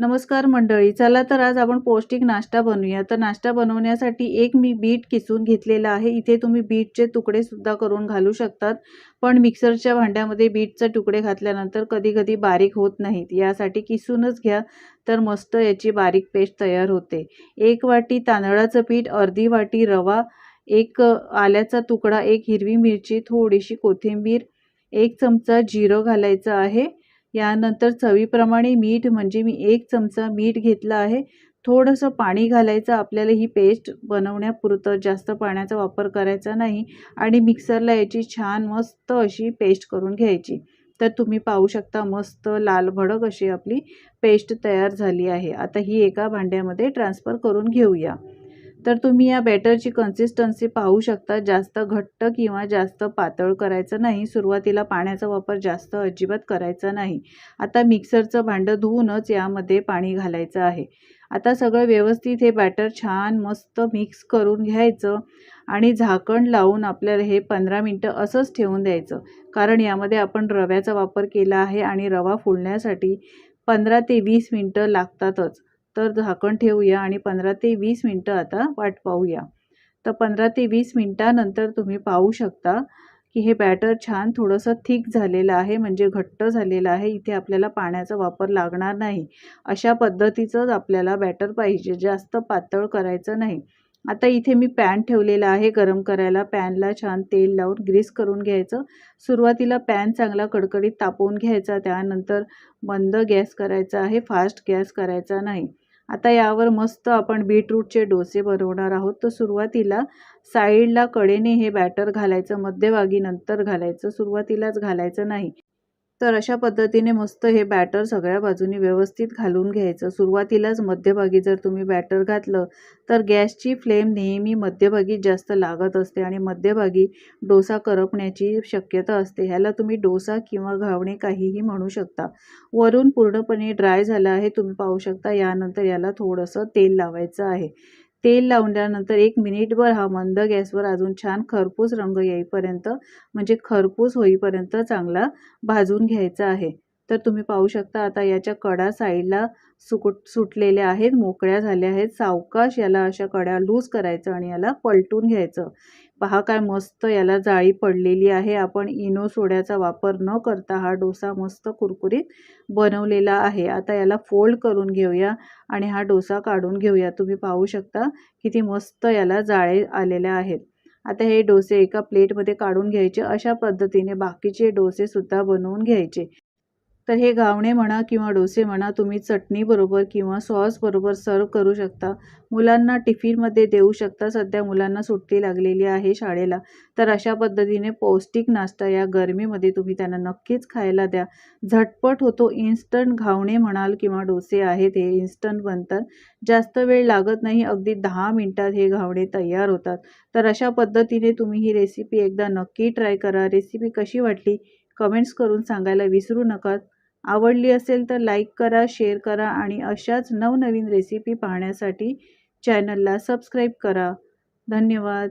नमस्कार मंडळी चला तर आज आपण पौष्टिक नाश्ता बनवूया. तर नाश्ता बनवण्यासाठी एक मी बीट किसून घेतलेला आहे. इथे तुम्ही बीटचे तुकडे सुद्धा करून घालू शकतात. पण मिक्सरच्या भांड्यामध्ये बीटचे तुकडे घातल्यानंतर कधी कधी बारीक होत नाहीत. यासाठी किसूनच घ्या तर मस्त याची बारीक पेस्ट तयार होते. एक वाटी तांदळाचं पीठ अर्धी वाटी रवा एक आल्याचा तुकडा एक हिरवी मिरची थोडीशी कोथिंबीर एक चमचा जिरं घालायचं आहे. यानंतर चवीप्रमाणे मीठ म्हणजे मी एक चमचा मीठ घेतला आहे. थोडंसं पाणी घालायचं आपल्याला ही पेस्ट बनवण्यापुरतं जास्त पाण्याचा वापर करायचा नाही आणि मिक्सरला याची छान मस्त अशी पेस्ट करून घ्यायची. तर तुम्ही पाहू शकता मस्त लाल भडक अशी आपली पेस्ट तयार झाली आहे. आता ही एका भांड्यामध्ये ट्रान्सफर करून घेऊया. तर तुम्ही या बॅटरची कन्सिस्टन्सी पाहू शकता. जास्त घट्ट किंवा जास्त पातळ करायचं नाही. सुरुवातीला पाण्याचा वापर जास्त अजिबात करायचा नाही. आता मिक्सरचं भांडं धुवूनच यामध्ये पाणी घालायचं आहे. आता सगळं व्यवस्थित हे बॅटर छान मस्त मिक्स करून घ्यायचं आणि झाकण लावून आपल्याला हे पंधरा मिनटं असंच ठेवून द्यायचं. कारण यामध्ये आपण रव्याचा वापर केला आहे आणि रवा फुलण्यासाठी पंधरा ते वीस मिनटं लागतातच. तर झाकण ठेवूया आणि पंधरा ते वीस मिनटं आता वाट पाहूया. तर पंधरा ते वीस मिनटानंतर तुम्ही पाहू शकता की हे बॅटर छान थोडंसं थिक झालेलं आहे म्हणजे घट्ट झालेलं आहे. इथे आपल्याला पाण्याचा वापर लागणार नाही. अशा पद्धतीचंच आपल्याला बॅटर पाहिजे. जास्त पातळ करायचं नाही. आता इथे मी पॅन ठेवलेला आहे गरम करायला. पॅनला छान तेल लावून ग्रीस करून घ्यायचं. सुरुवातीला पॅन चांगला कडकडीत तापवून घ्यायचा. त्यानंतर मंद गॅस करायचा आहे. फास्ट गॅस करायचा नाही. आता यावर मस्त आपण बीटरूटचे डोसे बनवणार आहोत. तर सुरुवातीला साईडला कडेने हे बॅटर घालायचं. मध्यभागी नंतर घालायचं. सुरुवातीलाच घालायचं नाही. तर अशा पद्धतीने मस्त हे बॅटर सगळ्या बाजूनी व्यवस्थित घालून घ्यायचं. सुरुवातीलाच मध्यभागी जर तुम्ही बॅटर घातलं तर गॅसची फ्लेम नेहमी मध्यभागी जास्त लागत असते आणि मध्यभागी डोसा करपण्याची शक्यता असते. ह्याला तुम्ही डोसा किंवा घावणे काहीही म्हणू शकता. वरून पूर्णपणे ड्राय झालं आहे तुम्ही पाहू शकता. यानंतर याला थोडंसं तेल लावायचं आहे. तेल लावल्यानंतर एक मिनिटभर हा मंद गॅसवर अजून छान खरपूस रंग येईपर्यंत म्हणजे खरपूस होईपर्यंत चांगला भाजून घ्यायचा आहे. तर तुम्ही पाहू शकता आता याच्या कडा साईडला सुकुट सुटलेल्या आहेत मोकळ्या झाल्या आहेत. सावकाश याला अशा कड्या लूज करायचं आणि याला पलटून घ्यायचं. पहा काय मस्त याला जाळी पडलेली आहे. आपण इनो सोड्याचा वापर न करता हा डोसा मस्त कुरकुरीत बनवलेला आहे. आता याला फोल्ड करून घेऊया आणि हा डोसा काढून घेऊया. तुम्ही पाहू शकता किती मस्त याला जाळे आलेल्या आहेत. आता हे डोसे एका प्लेटमध्ये काढून घ्यायचे. अशा पद्धतीने बाकीचे डोसेसुद्धा बनवून घ्यायचे. तर हे घावणे म्हणा किंवा डोसे म्हणा तुम्ही चटणीबरोबर किंवा सॉसबरोबर सर्व करू शकता. मुलांना टिफिनमध्ये देऊ शकता. सध्या मुलांना सुट्टी लागलेली आहे शाळेला. तर अशा पद्धतीने पौष्टिक नाश्ता या गरमीमध्ये तुम्ही त्यांना नक्कीच खायला द्या. झटपट होतो. इन्स्टंट घावणे म्हणाल किंवा डोसे आहेत हे इन्स्टंट बनतात. जास्त वेळ लागत नाही. अगदी दहा मिनटात हे घावणे तयार होतात. तर अशा पद्धतीने तुम्ही ही रेसिपी एकदा नक्की ट्राय करा. रेसिपी कशी वाटली? कमेंट्स करून सांगायला विसरू नका. आवडली असेल तर लाईक करा शेअर करा आणि अशाच नवनवीन रेसिपी पाहण्यासाठी चॅनलला सबस्क्राईब करा. धन्यवाद.